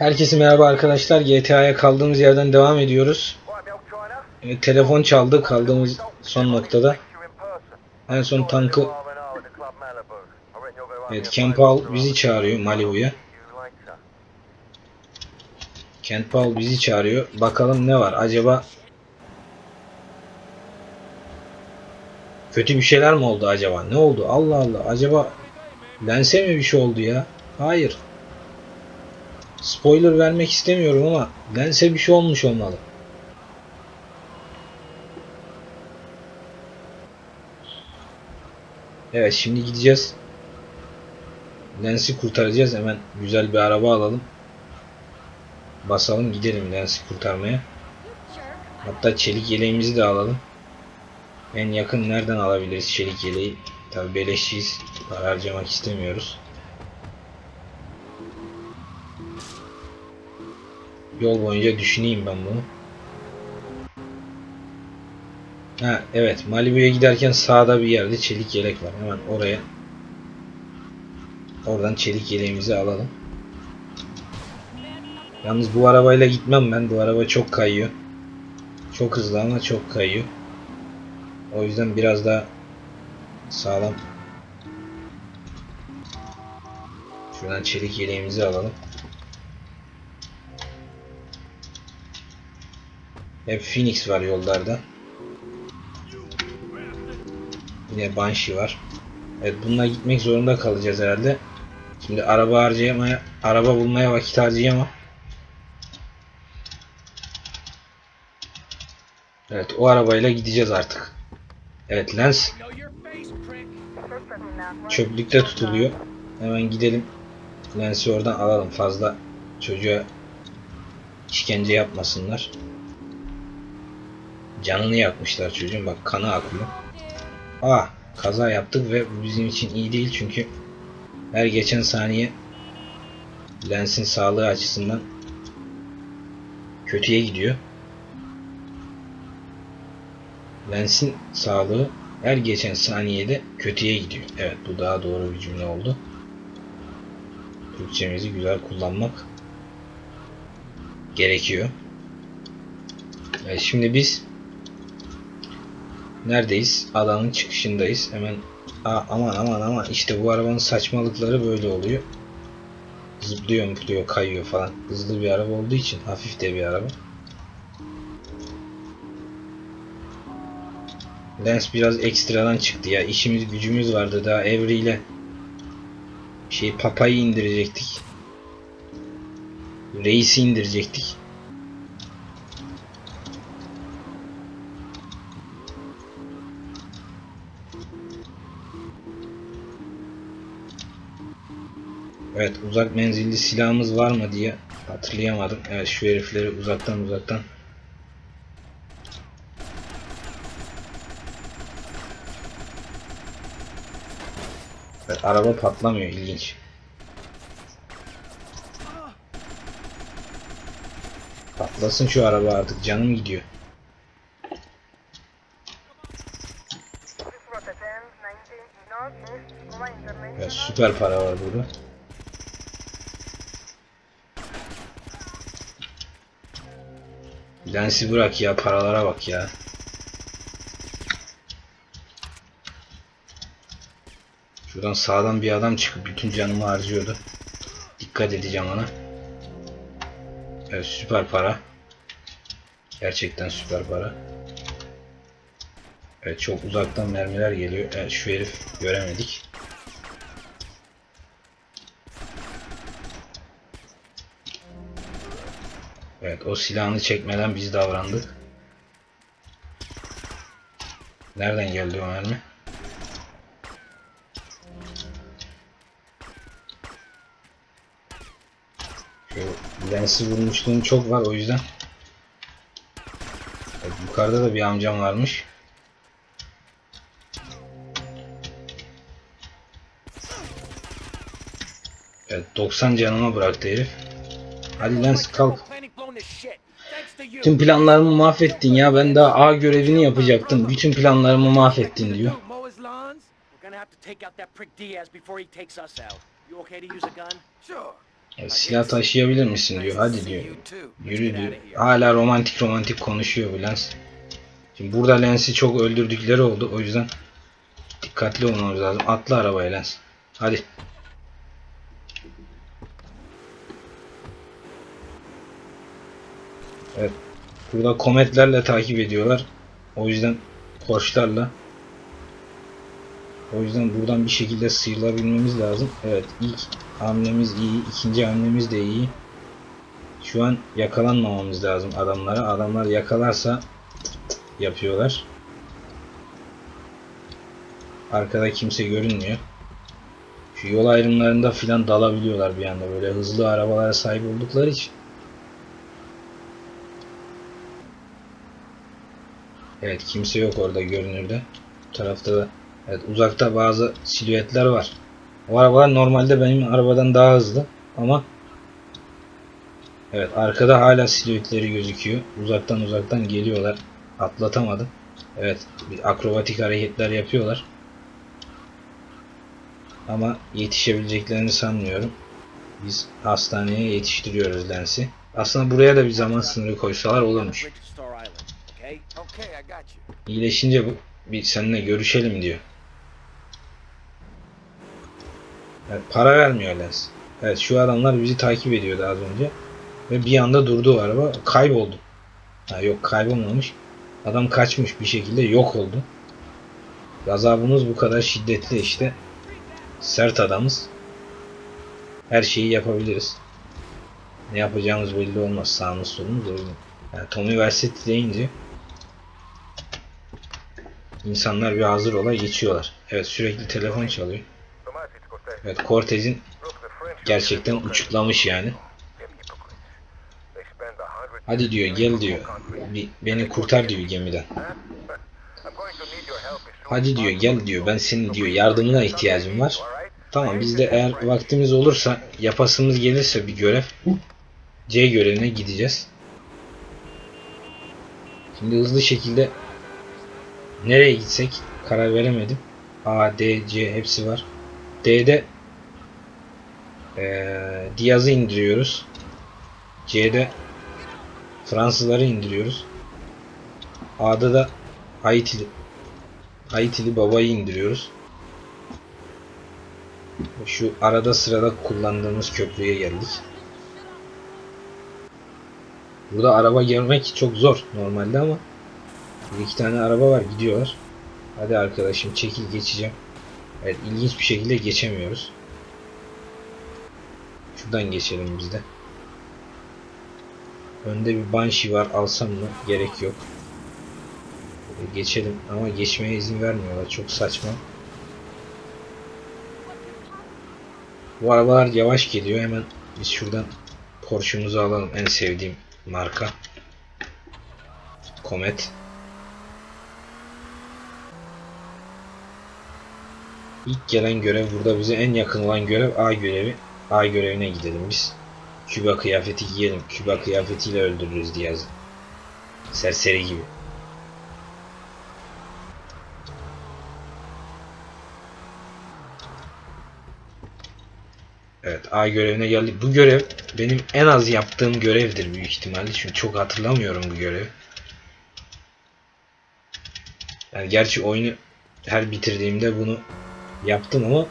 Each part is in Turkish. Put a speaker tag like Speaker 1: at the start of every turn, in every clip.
Speaker 1: Herkese merhaba arkadaşlar. GTA'ya kaldığımız yerden devam ediyoruz. Evet, telefon çaldı kaldığımız son noktada. En son tankı Evet Ken Paul bizi çağırıyor Malibu'ya. Ken Paul bizi çağırıyor. Bakalım ne var acaba Kötü bir şeyler mi oldu acaba? Ne oldu? Allah Allah. Acaba Lens'e mi bir şey oldu ya? Hayır. Spoiler vermek istemiyorum ama Lens'e bir şey olmuş olmalı. Evet şimdi gideceğiz. Lens'i kurtaracağız. Hemen güzel bir araba alalım. Basalım gidelim Lens'i kurtarmaya. Hatta çelik yeleğimizi de alalım. En yakın nereden alabiliriz çelik yeleği? Tabi beleşçiyiz. Para harcamak istemiyoruz. Yol boyunca düşüneyim ben bunu. Ha evet Malibu'ya giderken sağda bir yerde çelik yelek var. Hemen oraya oradan çelik yeleğimizi alalım. Yalnız bu arabayla gitmem ben. Bu araba çok kayıyor. Çok hızlı ama çok kayıyor. O yüzden biraz daha sağlam. Şuradan çelik yeleğimizi alalım. Hep Phoenix var yollarda. Yine Banshee var. Evet bununla gitmek zorunda kalacağız herhalde. Şimdi araba harcayamaya, araba bulmaya vakit harcayamam. Evet o arabayla gideceğiz artık. Evet Lens çöplükte tutuluyor. Hemen gidelim. Lens'i oradan alalım. Fazla çocuğa işkence yapmasınlar. Canını yakmışlar çocuğun. Bak kanı akıyor. Aa kaza yaptık ve bu bizim için iyi değil çünkü her geçen saniye Lens'in sağlığı açısından kötüye gidiyor. Lens'in sağlığı her geçen saniyede kötüye gidiyor. Evet bu daha doğru bir cümle oldu. Türkçemizi güzel kullanmak gerekiyor. Evet şimdi biz neredeyiz? Alanın çıkışındayız. Hemen Aa, aman aman aman işte bu arabanın saçmalıkları böyle oluyor. Zıplıyor mutluyor kayıyor falan. Hızlı bir araba olduğu için hafif de bir araba. Lens biraz ekstradan çıktı ya. İşimiz gücümüz vardı daha Evri ile şey Papa'yı indirecektik. Reis'i indirecektik. Evet uzak menzilli silahımız var mı diye hatırlayamadım. Evet şu herifleri uzaktan uzaktan Evet, araba patlamıyor ilginç. Patlasın şu araba artık canım gidiyor. Ya süper para var burada. Lensi bırak ya paralara bak ya. Şuradan sağdan bir adam çıkıp bütün canımı harcıyordu. Dikkat edeceğim ona. Evet süper para. Gerçekten süper para. Evet çok uzaktan mermiler geliyor. Evet şu herif göremedik. Evet o silahını çekmeden biz davrandık. Nereden geldi o mermi? Şu lensi vurmuşluğum çok var o yüzden. Evet, yukarıda da bir amcam varmış. Evet 90 canıma bıraktı herif. Hadi lens kalk. Tüm planlarımı mahvettin ya. Ben daha A görevini yapacaktım. Bütün planlarımı mahvettin diyor. Ya, silah taşıyabilir misin diyor. Hadi diyor. Yürü diyor. Hala romantik romantik konuşuyor bu Lens. Şimdi burada Lens'i çok öldürdükleri oldu. O yüzden dikkatli olmamız lazım. Atla arabaya Lens. Hadi. Evet. Burada kometlerle takip ediyorlar. O yüzden Porsche'larla. O yüzden buradan bir şekilde sıyrılabilmemiz lazım. Evet ilk hamlemiz iyi. ikinci hamlemiz de iyi. Şu an yakalanmamamız lazım adamlara. Adamlar yakalarsa yapıyorlar. Arkada kimse görünmüyor. Şu yol ayrımlarında filan dalabiliyorlar bir anda böyle hızlı arabalara sahip oldukları için. Evet kimse yok orada görünürde. Bu tarafta da evet, uzakta bazı silüetler var. O arabalar normalde benim arabadan daha hızlı ama Evet arkada hala silüetleri gözüküyor. Uzaktan uzaktan geliyorlar. Atlatamadım. Evet bir akrobatik hareketler yapıyorlar. Ama yetişebileceklerini sanmıyorum. Biz hastaneye yetiştiriyoruz Lens'i. Aslında buraya da bir zaman sınırı koysalar olurmuş. İyileşince bu bir seninle görüşelim diyor. Evet, para vermiyor Lens. Evet şu adamlar bizi takip ediyordu az önce. Ve bir anda durdu o araba. Kayboldu. Ha, yok kaybolmamış. Adam kaçmış bir şekilde yok oldu. Gazabımız bu kadar şiddetli işte. Sert adamız. Her şeyi yapabiliriz. Ne yapacağımız belli olmaz. Sağımız solumuz da uygun. Yani Tommy Versetti deyince insanlar bir hazır ola geçiyorlar. Evet sürekli telefon çalıyor. Evet Cortez'in gerçekten uçuklamış yani. Hadi diyor gel diyor. Beni kurtar diyor gemiden. Hadi diyor gel diyor ben senin diyor yardımına ihtiyacım var. Tamam biz de eğer vaktimiz olursa yapasımız gelirse bir görev C görevine gideceğiz. Şimdi hızlı şekilde nereye gitsek karar veremedim. A, D, C hepsi var. D'de ee, Diaz'ı indiriyoruz. C'de Fransızları indiriyoruz. A'da da Haitili Haitili babayı indiriyoruz. Şu arada sırada kullandığımız köprüye geldik. Burada araba görmek çok zor normalde ama bir iki tane araba var gidiyorlar. Hadi arkadaşım çekil geçeceğim. Evet ilginç bir şekilde geçemiyoruz. Şuradan geçelim biz de. Önde bir Banshee var alsam mı? Gerek yok. Geçelim ama geçmeye izin vermiyorlar. Çok saçma. Bu arabalar yavaş geliyor. Hemen biz şuradan Porsche'umuzu alalım. En sevdiğim marka. Comet. İlk gelen görev burada bize en yakın olan görev A görevi. A görevine gidelim biz. Küba kıyafeti giyelim. Küba kıyafetiyle öldürürüz Diaz'ı. Serseri gibi. Evet A görevine geldik. Bu görev benim en az yaptığım görevdir büyük ihtimalle. Çünkü çok hatırlamıyorum bu görevi. Yani gerçi oyunu her bitirdiğimde bunu yaptım ama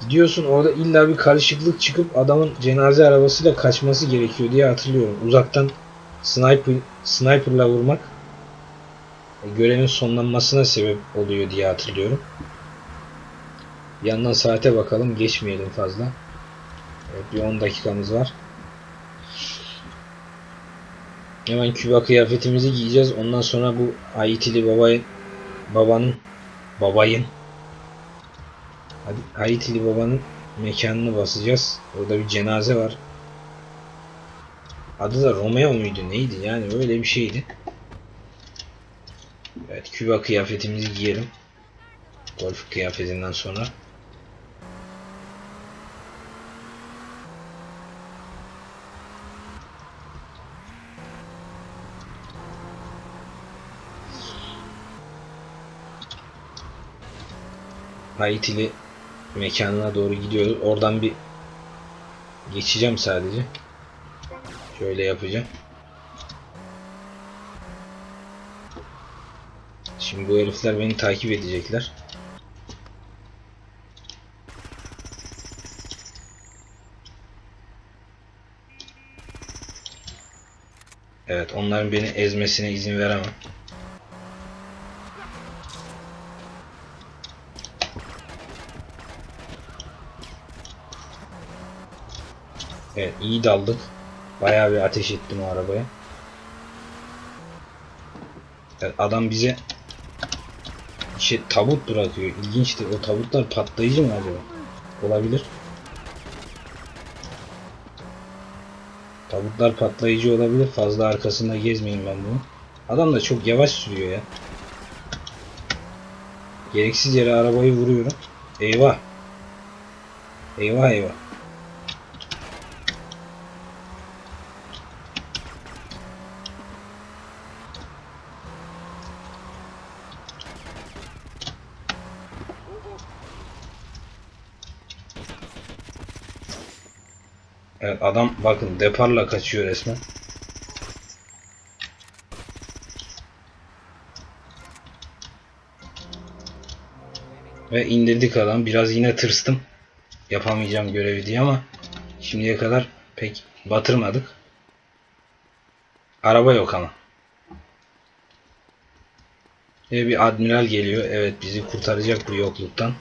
Speaker 1: Gidiyorsun orada illa bir karışıklık çıkıp adamın cenaze arabasıyla kaçması gerekiyor diye hatırlıyorum. Uzaktan sniper sniperla vurmak e, görevin sonlanmasına sebep oluyor diye hatırlıyorum. Yandan saate bakalım geçmeyelim fazla. Evet, bir 10 dakikamız var. Hemen Küba kıyafetimizi giyeceğiz. Ondan sonra bu Haitili babayın babanın babayın Haitili babanın mekanını basacağız. Orada bir cenaze var. Adı da Romeo muydu neydi yani öyle bir şeydi. Evet Küba kıyafetimizi giyelim. Golf kıyafetinden sonra. Haitili mekanına doğru gidiyoruz. Oradan bir Geçeceğim sadece. Şöyle yapacağım. Şimdi bu herifler beni takip edecekler. Evet, onların beni ezmesine izin veremem. Evet, iyi daldık. Bayağı bir ateş ettim o arabaya. Evet, adam bize şey tabut bırakıyor. İlginçtir. O tabutlar patlayıcı mı acaba? Olabilir. Tabutlar patlayıcı olabilir. Fazla arkasında gezmeyeyim ben bunu. Adam da çok yavaş sürüyor ya. Gereksiz yere arabayı vuruyorum. Eyvah. Eyvah eyvah. Evet adam bakın deparla kaçıyor resmen. Ve indirdik adam. Biraz yine tırstım. Yapamayacağım görevi diye ama şimdiye kadar pek batırmadık. Araba yok ama. Ve bir admiral geliyor. Evet bizi kurtaracak bu yokluktan.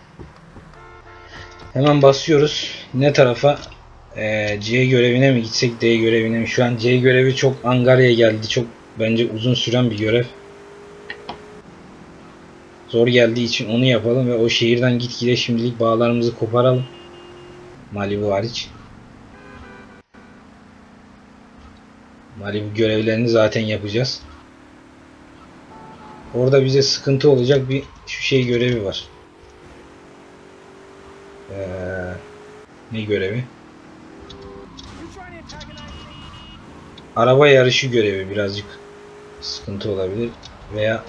Speaker 1: Hemen basıyoruz. Ne tarafa? Ee, C görevine mi gitsek D görevine mi? Şu an C görevi çok Angarya'ya geldi. Çok bence uzun süren bir görev. Zor geldiği için onu yapalım ve o şehirden gitgide şimdilik bağlarımızı koparalım. Malibu hariç. Malibu görevlerini zaten yapacağız. Orada bize sıkıntı olacak bir şu şey görevi var. Ee, ne görevi? Araba yarışı görevi birazcık sıkıntı olabilir veya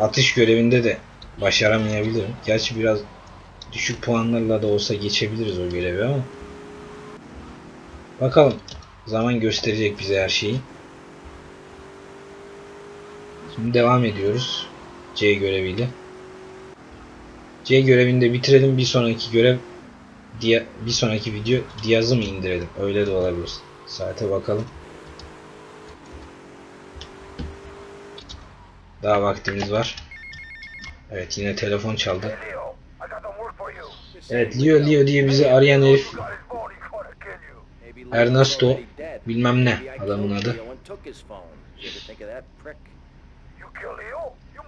Speaker 1: atış görevinde de başaramayabilirim. Gerçi biraz düşük puanlarla da olsa geçebiliriz o görevi ama bakalım zaman gösterecek bize her şeyi. Şimdi devam ediyoruz C göreviyle. C görevini de bitirelim. Bir sonraki görev diye bir sonraki video Diaz'ı mı indirelim? Öyle de olabilir. Saate bakalım. Daha vaktimiz var. Evet yine telefon çaldı. Evet Leo Leo diye bizi arayan herif. Ernesto bilmem ne adamın adı.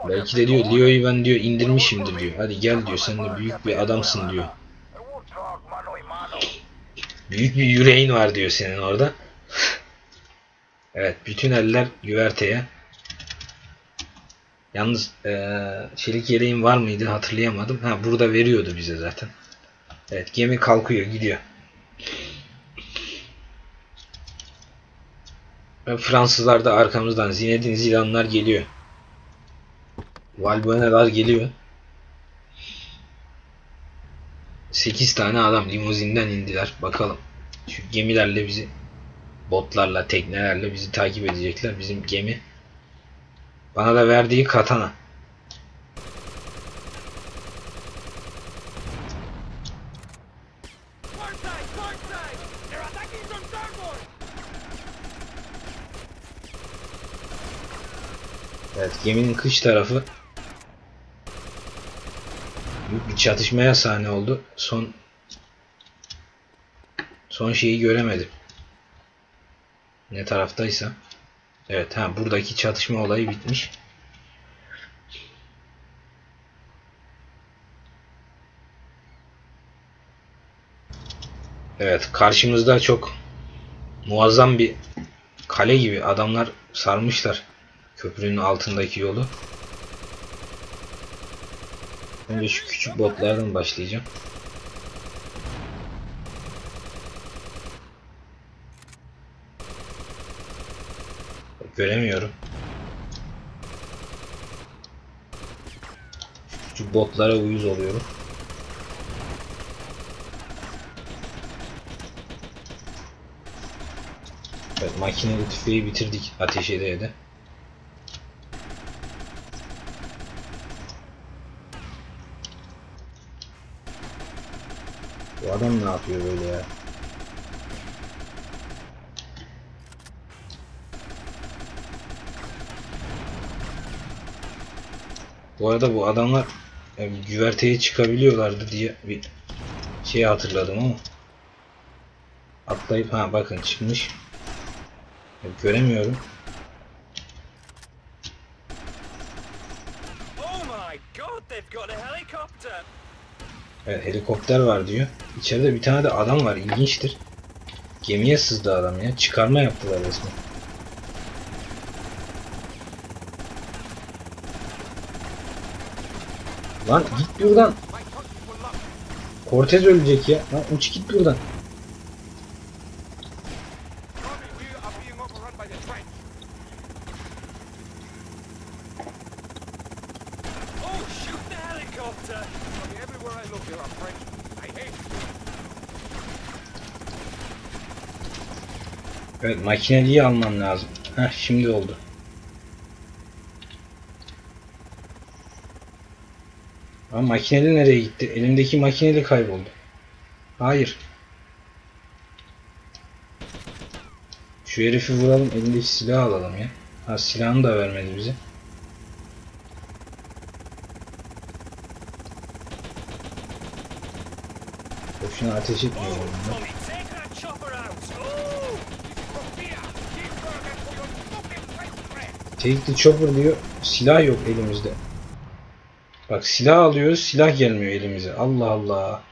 Speaker 1: Belki de diyor Leo'yu ben diyor indirmişimdir diyor. Hadi gel diyor sen de büyük bir adamsın diyor. Büyük bir yüreğin var diyor senin orada. evet bütün eller güverteye. Yalnız eee çelik yeleğim var mıydı hatırlayamadım. Ha burada veriyordu bize zaten. Evet gemi kalkıyor gidiyor. Ve Fransızlar da arkamızdan Zinedine Zidane'lar geliyor. Valbuena'lar geliyor. 8 tane adam limuzinden indiler. Bakalım. Şu gemilerle bizi botlarla, teknelerle bizi takip edecekler. Bizim gemi. Bana da verdiği katana. Evet geminin kış tarafı büyük bir çatışmaya sahne oldu. Son son şeyi göremedim. Ne taraftaysa. Evet ha buradaki çatışma olayı bitmiş. Evet karşımızda çok muazzam bir kale gibi adamlar sarmışlar köprünün altındaki yolu. Önce şu küçük botlardan başlayacağım. Göremiyorum. Küçük botlara uyuz oluyorum. Evet, makineli tüfeği bitirdik ateş ede ede. Adam ne yapıyor böyle ya? Bu arada bu adamlar e, güverteye çıkabiliyorlardı diye bir şey hatırladım ama atlayıp ha bakın çıkmış. Göremiyorum. Evet helikopter var diyor. İçeride bir tane de adam var. İlginçtir. Gemiye sızdı adam ya. Çıkarma yaptılar resmen. Lan git buradan. Cortez ölecek ya. Lan uç git buradan. Evet makineliği alman lazım. Heh şimdi oldu. Ama makineli nereye gitti? Elimdeki makineli kayboldu. Hayır. Şu herifi vuralım. Elindeki silahı alalım ya. Ha silahını da vermedi bize. Boşuna ateş etmiyorum.
Speaker 2: Oh,
Speaker 1: ya.
Speaker 2: Tommy, take that chopper out! Oh!
Speaker 1: Take the chopper diyor. Silah yok elimizde. Bak silah alıyoruz, silah gelmiyor elimize. Allah Allah.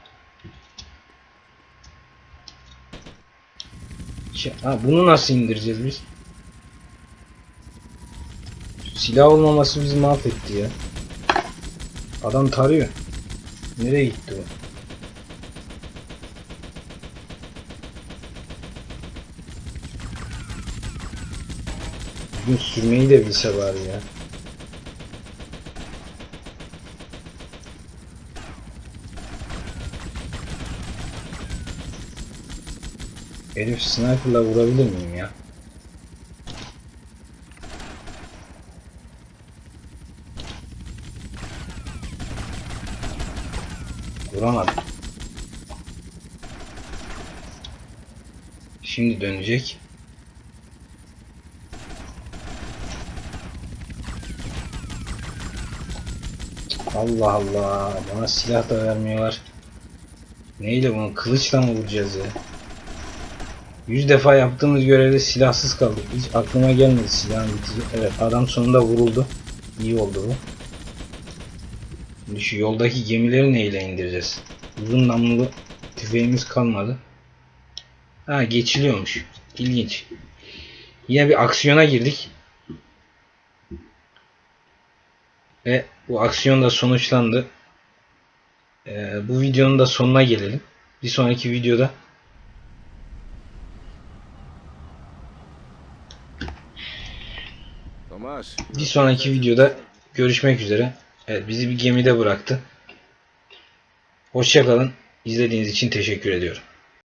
Speaker 1: Şey- Ha, bunu nasıl indireceğiz biz? Silah olmaması bizi mahvetti ya. Adam tarıyor. Nereye gitti o? Bugün sürmeyi de bilse bari ya. Herif sniper'la vurabilir miyim ya? Vuramadım. Şimdi dönecek. Allah Allah. Bana silah da vermiyorlar. Neyle bunu? Kılıçla mı vuracağız ya? Yüz defa yaptığımız görevde silahsız kaldık. Hiç aklıma gelmedi silahın bitecek. Evet adam sonunda vuruldu. İyi oldu bu. Şimdi şu yoldaki gemileri neyle indireceğiz? Uzun namlulu tüfeğimiz kalmadı. Ha geçiliyormuş. İlginç. Yine bir aksiyona girdik. Ve bu aksiyon da sonuçlandı. Ee, bu videonun da sonuna gelelim. Bir sonraki videoda bir sonraki videoda görüşmek üzere. Evet bizi bir gemide bıraktı. Hoşçakalın. İzlediğiniz için teşekkür ediyorum.